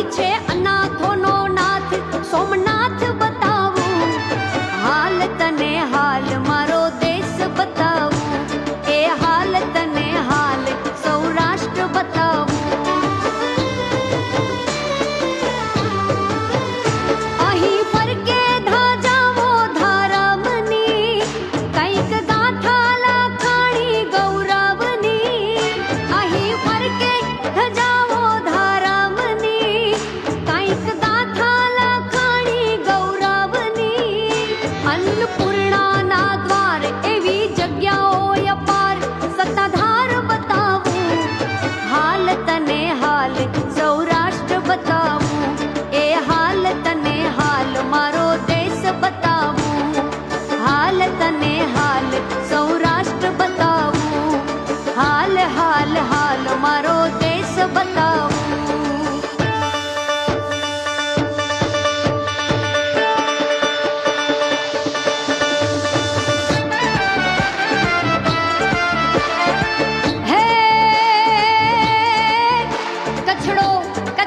इच्छे अनाथो नो नाथ सोमनाथ અન્નપૂર્ણાના દ્વાર એવી જગ્યાઓ અપાર સત્તાધાર બતાવું. હાલ તને હાલ સૌરાષ્ટ્ર બતાવું.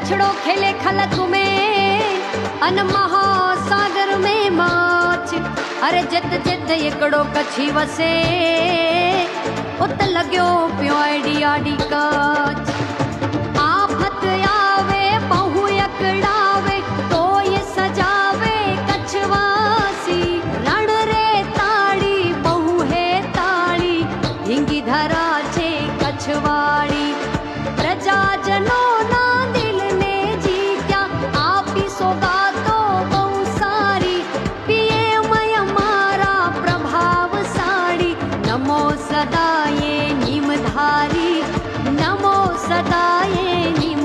कछड़ो खेले खलक में अन महासागर में माछ अरे जित जित एकड़ो कछी वसे उत लॻियो पियो आडी आडी काच येमधारी नमो सदाये